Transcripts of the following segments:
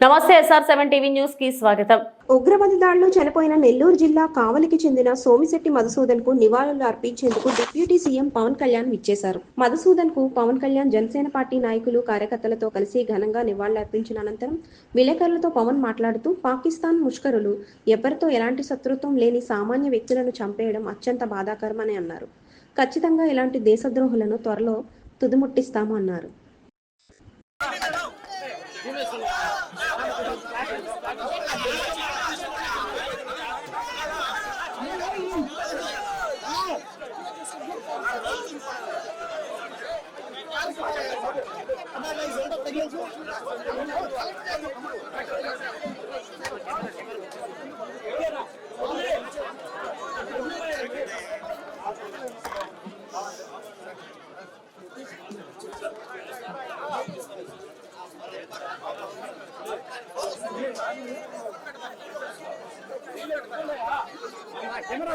నమస్తే SR seven TV న్యూస్కి స్వాగతం. ఉగ్రవాద దాడిలో చనిపోయిన నెల్లూరు జిల్లా కావలికి చెందిన సోమిశెట్టి మధుసూదన్కు నివాళులు అర్పించేందుకు డిప్యూటీ సీఎం పవన్ కళ్యాణ్ విచ్చేశారు. మధుసూదన్కు పవన్ కళ్యాణ్ జనసేన పార్టీ నాయకులు కార్యకర్తలతో కలిసి ఘనంగా నివాళులు అర్పించిన అనంతరం విలేకరులతో పవన్ మాట్లాడుతూ పాకిస్తాన్ ముష్కరులు ఎవరితో ఎలాంటి శత్రుత్వం లేని సామాన్య వ్యక్తులను చంపేయడం అత్యంత బాధాకరమని అన్నారు. ఖచ్చితంగా ఇలాంటి దేశద్రోహులను త్వరలో తుదిముట్టిస్తాము అన్నారు. కెమెరా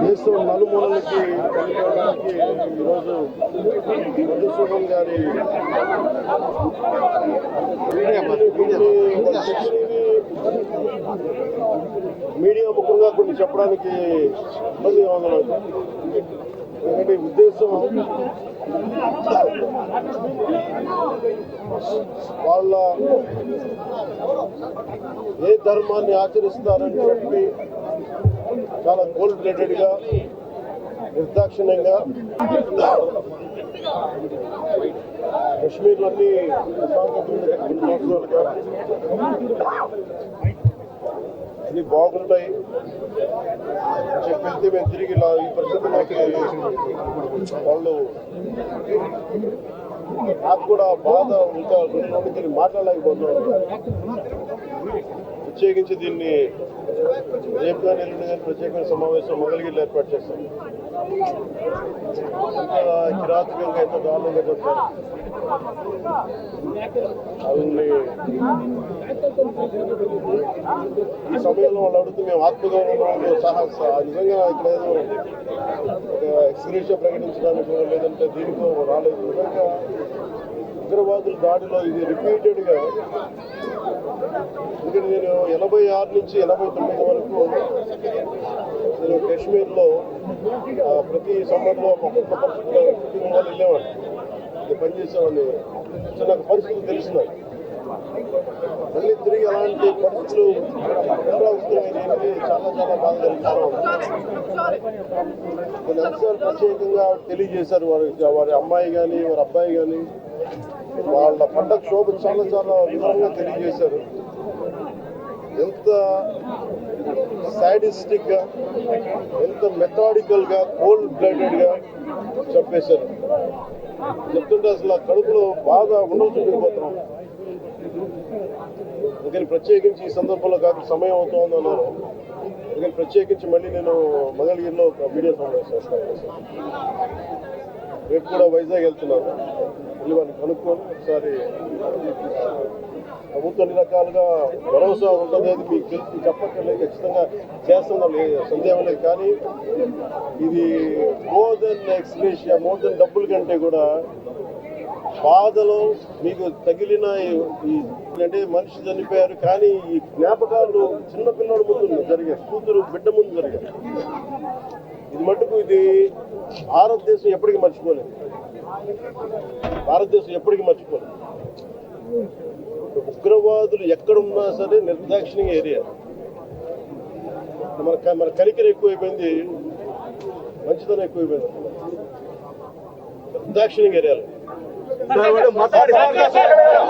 దేశం నలుమూలలకి కనుకోవడానికి ఈరోజు మధుసూదన్ గారి మీడియా ముఖంగా కొన్ని చెప్పడానికి ఇబ్బంది ఉంది ఎందుకంటే ఉద్దేశం వాళ్ళ ఏ ధర్మాన్ని ఆచరిస్తారని చెప్పి చాలా గోల్డ్ బ్లడెడ్గా నిర్దాక్షిణ్యంగా కశ్మీర్లన్నీ ఇది బాగుంటాయి. అని చెప్పి మేము తిరిగి ఇలా ఈ పరిస్థితుల్లోకి వాళ్ళు నాకు కూడా బాధ ఇంకా మాట్లాడలేకపోతున్నాను ప్రత్యేకించి దీన్ని రేపు కానీ ఎల్లుండి కానీ ప్రత్యేకమైన సమావేశం మొదలుగిల్లు ఏర్పాటు చేస్తాం. ఇంకా కిరాతకంగా ఎంత దారుణంగా చెప్తారు. వాళ్ళని ఈ సమయంలో వాళ్ళు అడుగుతూ మేము ఆత్మగౌరవంలో సహా నిజంగా ఇక్కడ ఏదో ఒక ఎక్స్గ్రేషియా ప్రకటించడానికి లేదంటే దీనికో రాలేదు. నిజంగా ఉగ్రవాదుల దాడిలో ఇది రిపీటెడ్గా ఎందుకంటే నేను ఎనభై ఆరు నుంచి ఎనభై తొమ్మిది వరకు నేను కాశ్మీర్లో ప్రతి సమ్మర్లో ఒక్కొక్క పరిస్థితిలో కుటుంబం వాళ్ళు వెళ్ళేవాడిని. ఇది పనిచేసేవాడిని. సో నాకు పరిస్థితులు తెలిసినాయి. మళ్ళీ తిరిగి అలాంటి పరిస్థితులు పునరావృతమైనవి చాలా చాలా బాధ కలిగిస్తా కొన్ని అంశాలు ప్రత్యేకంగా తెలియజేశారు వారి వారి అమ్మాయి కానీ వారి అబ్బాయి కానీ వాళ్ళ పండగ శోభ చాలా చాలా వివరంగా తెలియజేశారు. ఎంత సాడిస్టిక్గా ఎంత మెథాడికల్గా కోల్డ్ బ్లడెడ్గా చెప్తుంటే అసలు ఆ కడుపులో బాగా ఉండలు అందుకని ప్రత్యేకించి ఈ సందర్భంలో కాదు సమయం అవుతోంది అన్నారు. అందుకని ప్రత్యేకించి మళ్ళీ నేను మంగళగిరిలో ఒక వీడియో సమావేశం చేస్తాను. రేపు కూడా వైజాగ్ వెళ్తున్నాను. వెళ్ళి కనుక్కొని ఒకసారి ప్రభుత్వం అన్ని రకాలుగా భరోసా ఉంటుంది అది మీకు తెలిసి చెప్పక్కర్లేదు ఖచ్చితంగా చేస్తున్నాం సందేహం లేదు. కానీ ఇది more than ex gratia more than డబ్బుల కంటే కూడా బాధలో మీకు తగిలిన ఈ- అంటే మనిషి చనిపోయారు కానీ ఈ జ్ఞాపకాలు చిన్నపిల్లడి ముందు జరిగాయి కూతురు బిడ్డ ముందు జరిగాయి. ఇది మటుకు ఇది భారతదేశం ఎప్పటికీ మర్చిపోలేదు. భారతదేశం ఎప్పటికీ మర్చిపోలేదు ఉగ్రవాదులు ఎక్కడున్నా సరే నిర్దాక్షిణ్య ఏరియా మన మన కనికర ఎక్కువైపోయింది మంచితనం ఎక్కువైపోయింది. నిర్దాక్షిణ్య ఏరియాలో